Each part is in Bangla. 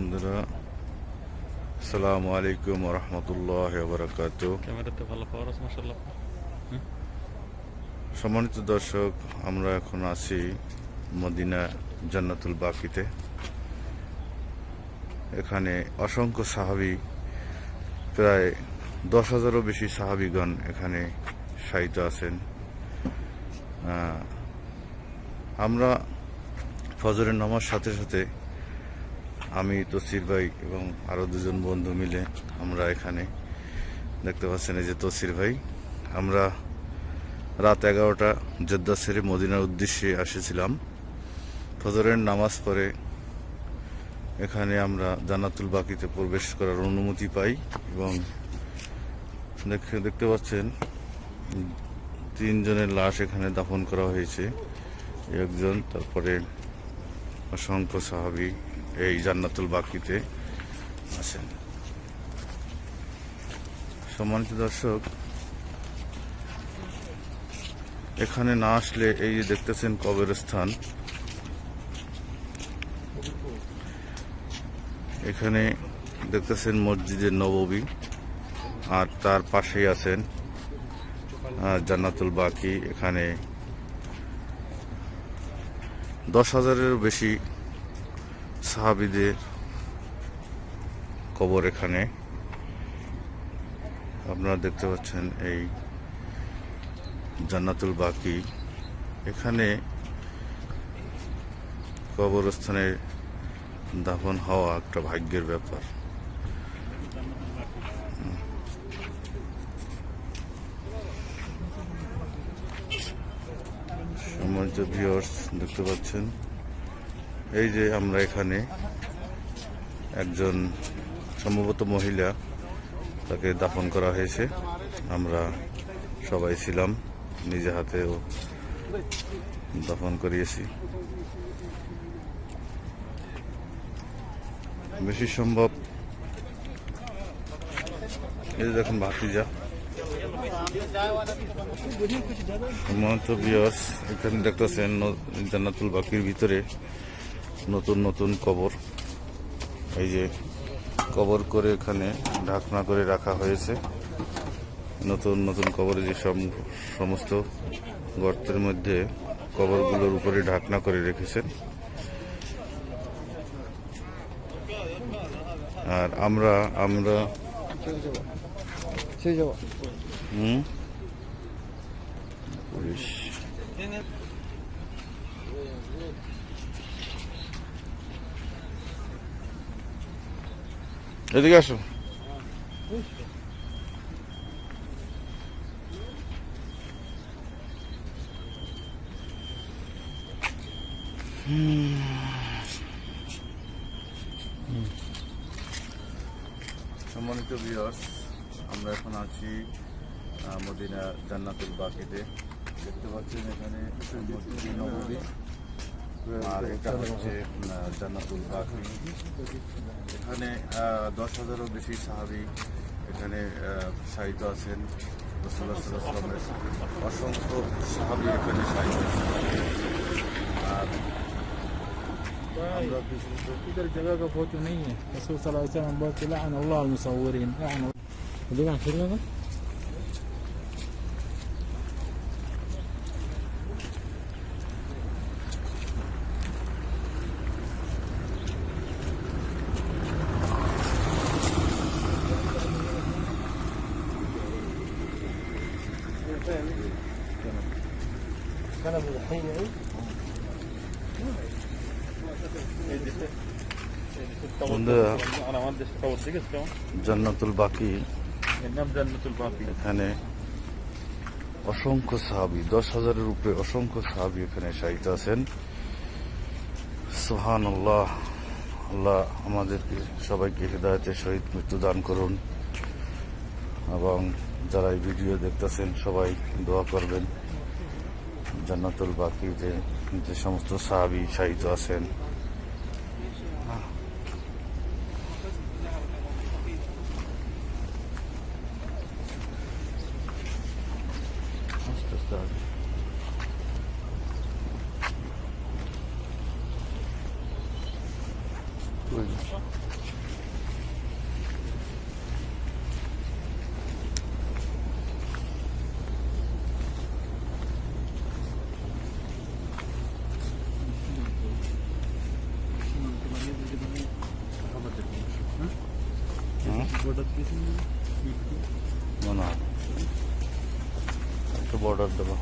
বন্ধুরা আসসালামু আলাইকুম রহমতুল্লাহ বারাকাতু ক্যামেরাতে ভালো পাওয়ার আছে মাসাল্লাহ সম্মানিত দর্শক আমরা এখন আছি মদিনা জান্নাতুল বাকিতে। এখানে অসংখ্য সাহাবি প্রায় দশ হাজারও বেশি সাহাবিগণ এখানে শায়িত আছেন। আমরা ফজরের নামার সাথে সাথে আমি তসির ভাই এবং আরও দুজন বন্ধু মিলে আমরা এখানে দেখতে পাচ্ছেন এই যে তসির ভাই। আমরা রাত এগারোটা জেদ্দা সেরে মদিনার উদ্দেশ্যে এসেছিলাম ফজরের নামাজ পড়ে এখানে আমরা জান্নাতুল বাকিতে প্রবেশ করার অনুমতি পাই এবং দেখে দেখতে পাচ্ছেন, তিনজনের লাশ এখানে দাফন করা হয়েছে। একজন, তারপরে অসংখ্য সাহাবি এই জান্নাতুল বাকিতে আছেন। সম্মানিত দর্শক, এখানে না আসলে এই যে দেখতেছেন কবরস্থান, এখানে দেখতেছেন মসজিদের নববী, আর তার পাশেই আছেন জান্নাতুল বাকি। এখানে দশ হাজারেরও বেশি সাহাবিদের কবর এখানে। আপনারা দেখতে পাচ্ছেন এই জান্নাতুল বাকি। এখানে কবরস্থানে দাফন হওয়া একটা ভাগ্যের ব্যাপার। সম্মানিত ভিউয়ার্স দেখতে পাচ্ছেন এই যে আমরা এখানে একজন সম্ভবত মহিলা তাকে দাফন করা হয়েছে। আমরা সবাই ছিলাম, নিজে হাতেও দাফন করিয়েছি। বেশি সম্ভব এই যে দেখুন ভাতিজা। সম্মানিত বিয়স, এখানে দেখতেছেন জান্নাতুল বাকির ভিতরে। নতুন নতুন কবর। এই যে কবর করে এখানে ঢাকনা করে রাখা হয়েছে। নতুন নতুন কবরে যে সম- সমস্ত গর্তের মধ্যে কবরগুলোর উপরে ঢাকনা করে রেখেছেন। আর আমরা আমরা হুম? পুলিশ। এদিকে আসো। সম্মানিত ভিউয়ার্স আমরা এখন আছি মদিনা জান্নাতুল বাকিতে। দেখতে পাচ্ছেন এখানে মসজিদ নববী আর এটা হচ্ছে জান্নাতুল বাকি এখানে দশ হাজারও বেশি সাহাবি এখানে সাহিত্য আছেন। অসংখ্য সাহাবি এখানে সাহিত্য আর इधर जगह का फोटो नहीं है रसूल सल्लल्लाहु अलैहि জন্নতুল বাকি। এখানে অসংখ্য সাহাবি, দশ হাজারের উপরে অসংখ্য সাহাবি এখানে সাহিত্য আছেন। সোহান আল্লাহ আল্লাহ আমাদেরকে সবাইকে হৃদায়তের সহিত মৃত্যু দান করুন এবং যারা এই ভিডিও দেখতেছেন, সবাই দোয়া করবেন। জান্নাতুল বাকি যে যে সমস্ত সাহাবি সাহিত্য আছেন আস্তে আস্তে আগে। ওই যে। বর্ডার দিয়েছি। না না। একটু বর্ডার দেবো।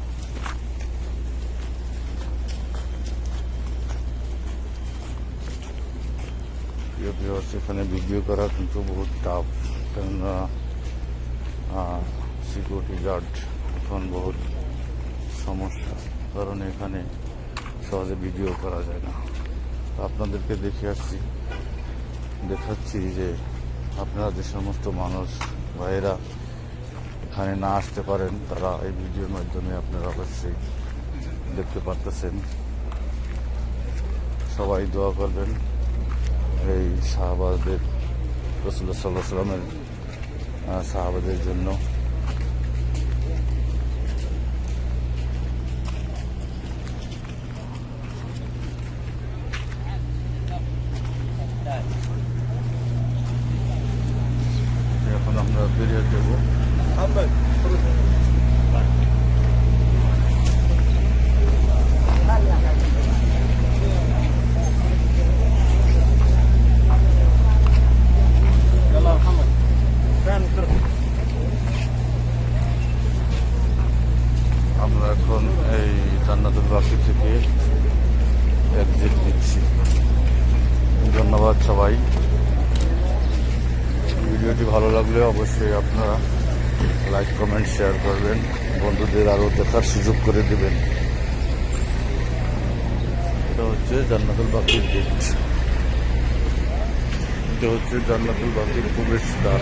প্রিয় এখানে ভিডিও করা কিন্তু বহুত টাফ কেননা সিকিউরিটি গার্ড এখন বহুত সমস্যা, কারণ এখানে সহজে ভিডিও করা যায় না। আপনাদেরকে দেখে আসছি, দেখাচ্ছি যে আপনারা যে সমস্ত মানুষ, ভাইয়েরা এখানে না আসতে পারেন, তারা এই ভিডিওর মাধ্যমে আপনারা অবশ্যই দেখতে পারতেছেন। সবাই দোয়া করবেন। এই শাহবাজদের রসুল্লাহ সাল্লাহ সাল্লামের শাহবাজের জন্য এখন আমরা বেরিয়ে দেবো আমরা এখন এই জান্নাতুল বাকি থেকে এক্সিট দিচ্ছি ধন্যবাদ সবাই ভিডিওটি ভালো লাগলে অবশ্যই আপনারা লাইক কমেন্ট শেয়ার করবেন। বন্ধুদের আরও দেখার সুযোগ করে দেবেন। এটা হচ্ছে জান্নাতুল বাকির গেট। এটা হচ্ছে জান্নাতুল বাকির প্রবেশ দ্বার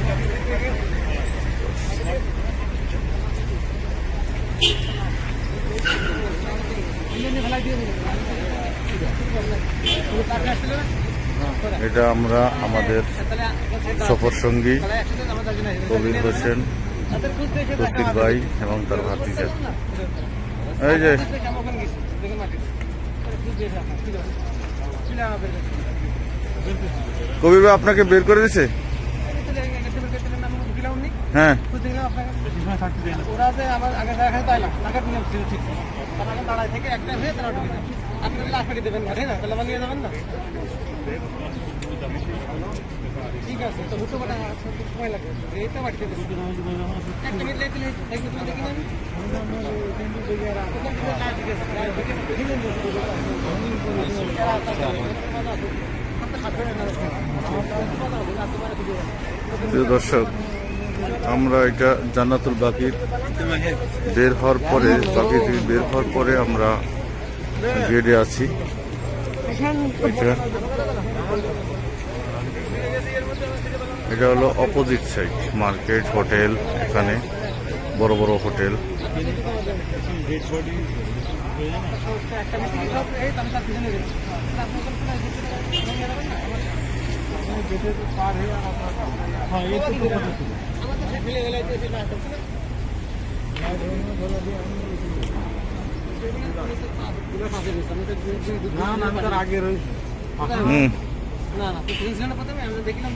এটা আমরা আমাদের সফর সঙ্গী কবির হোসেন তফিক ভাই এবং তার ভাতিজা। এই যে, কবির ভাই আপনাকে বের করে দিছে? হ্যাঁ। ওরা যে আমার আগে তারা দাঁড়ায় থেকে একটা হয়ে তারা ঢুকে যায় আপনি লাখ টাকা দেবেন না তাই না? তাহলে আমার নিয়ে যাবেন না? ঠিক আছে তো হুটো বাটা সময় লাগবে। এইটা বাড়িতে একটা মিনিট লেট লেট এক মিনিট দেখি না দর্শক আমরা এটা জান্নাতুল বাকির বের হওয়ার পরে বাকি থেকে বের হওয়ার পরে আমরা গেটে আছি। এটা। হলো অপোজিট সাইড মার্কেট হোটেল এখানে বড় বড় হোটেল একটা না না আগে রয়েছে না না তো ছিলেন না আমি দেখলাম